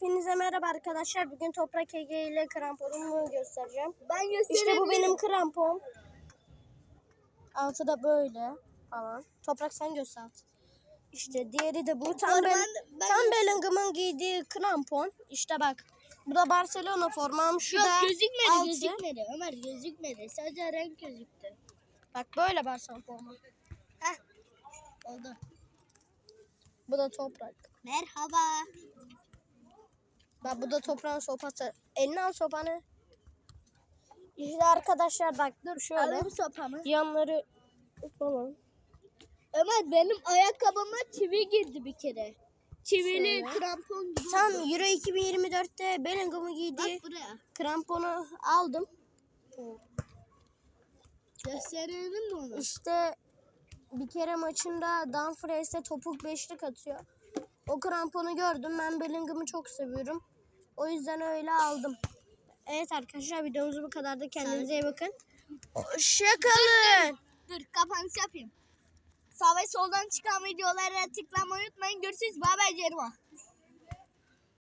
Hepinize merhaba arkadaşlar. Bugün Toprak Ege ile kramponumu göstereceğim. Ben göstereyim. İşte bu benim krampon. Altı da böyle falan. Toprak sen göster. İşte diğeri de bu. Tam, ben, ben- tam Bellingham'ın giydiği krampon. İşte bak. Bu da Barcelona formam. Şu Yok da gözükmedi altı. gözükmedi. Ömer gözükmedi. Sadece renk gözüktü. Bak böyle Barcelona formam. Heh. Oldu. Bu da Toprak. Merhaba. Bak bu da toprağın sopası. Eline al sopanı. İşte arkadaşlar bak dur şöyle. Alayım sopamı. Yanları falan. Ömer benim ayakkabıma çivi girdi bir kere. Çivili Şöyle. krampon gibi. Tam oldu. Euro 2024'te Bellingham'ı giydiği Bak buraya. kramponu aldım. Gösterelim mi onu? İşte bir kere maçında Dumfries'e topuk beşlik atıyor. O kramponu gördüm. Ben Bellingham'ı çok seviyorum. O yüzden öyle aldım. Evet arkadaşlar videomuz bu kadardı. Kendinize iyi bakın. Hoşçakalın. Dur kapanış yapayım. Sağ ve soldan çıkan videolara tıklamayı unutmayın. Görüşürüz. Bay bay Cerma.